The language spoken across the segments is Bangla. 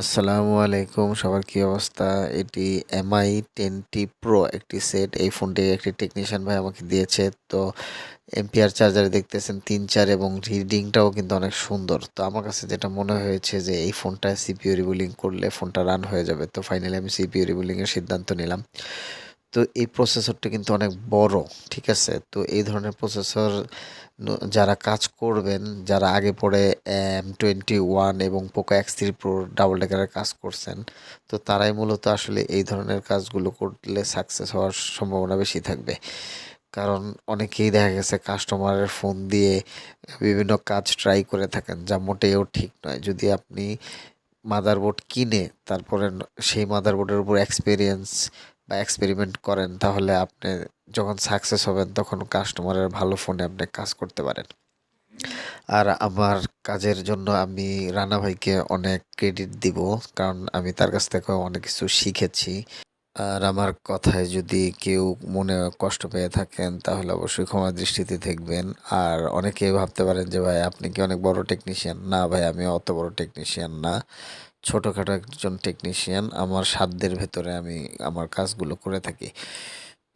আসসালামু আলাইকুম, সবার কি অবস্থা? এটি এমআই টেনটি প্রো একটি সেট এই ফোনটি একটি টেকনিশিয়ান ভাই আমাকে দিয়েছে। তো এমপিআর চার্জারে দেখতেছেন তিন চার এবং রিডিংটাও কিন্তু অনেক সুন্দর। তো আমার কাছে যেটা মনে হয়েছে যে এই ফোনটা সিপিউ রিবুলিং করলে ফোনটা রান হয়ে যাবে। তো ফাইনালি আমি সিপিউ রিবুলিংয়ের সিদ্ধান্ত নিলাম। তো এই প্রসেসরটা কিন্তু অনেক বড়, ঠিক আছে? তো এই ধরনের প্রসেসর যারা কাজ করবেন, যারা আগে পরে এম টোয়েন্টি ওয়ান এবং Poco X three pro double ডেকারের কাজ করছেন, তো তারাই মূলত আসলে এই ধরনের কাজগুলো করলে সাকসেস হওয়ার সম্ভাবনা বেশি থাকবে। কারণ অনেকেই দেখা গেছে কাস্টমারের ফোন দিয়ে বিভিন্ন কাজ ট্রাই করে থাকেন, যা মোটেও ঠিক নয়। যদি আপনি মাদারবোর্ড কিনে, তারপরে সেই মাদারবোর্ডের উপর এক্সপিরিয়েন্স বা এক্সপেরিমেন্ট করেন, তাহলে আপনি যখন সাকসেস হবেন, তখন কাস্টমারের ভালো ফোনে আপনি কাজ করতে পারেন। আর আমার কাজের জন্য আমি রানা ভাইকে অনেক ক্রেডিট দিব, কারণ আমি তার কাছ থেকে অনেক কিছু শিখেছি। আর আমার কথায় যদি কেউ মনে কষ্ট পেয়ে থাকেন, তাহলে অবশ্যই ক্ষমা দৃষ্টিতে দেখবেন। আর অনেকেই ভাবতে পারেন যে, ভাই, আপনি কি অনেক বড় টেকনিশিয়ান না, ভাই, আমি অত বড় টেকনিশিয়ান না। ছোটোখাটো একজন টেকনিশিয়ান আমার সাধ্যের ভেতরে আমি আমার কাজগুলো করে থাকি।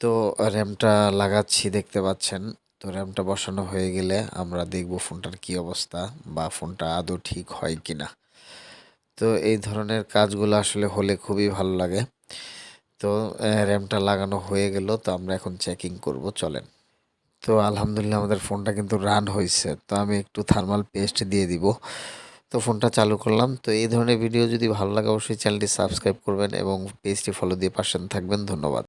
তো র্যামটা লাগাচ্ছি, দেখতে পাচ্ছেন। তো র্যামটা বসানো হয়ে গেলে আমরা দেখব ফোনটার কি অবস্থা বা ফোনটা আদৌ ঠিক হয় কি না তো এই ধরনের কাজগুলো আসলে হলে খুবই ভালো লাগে। তো র্যামটা লাগানো হয়ে গেল, তো আমরা এখন চেকিং করব, চলেন। তো আলহামদুলিল্লাহ আমাদের ফোনটা কিন্তু রান হয়েছে তো আমি একটু থার্মাল পেস্ট দিয়ে দিব। তো ফোনটা চালু করলাম। তো এই ধরনের ভিডিও যদি ভালো লাগে, অবশ্যই চ্যানেলটি সাবস্ক্রাইব করবেন এবং পেজটি ফলো দিয়ে পাশে থাকবেন। ধন্যবাদ।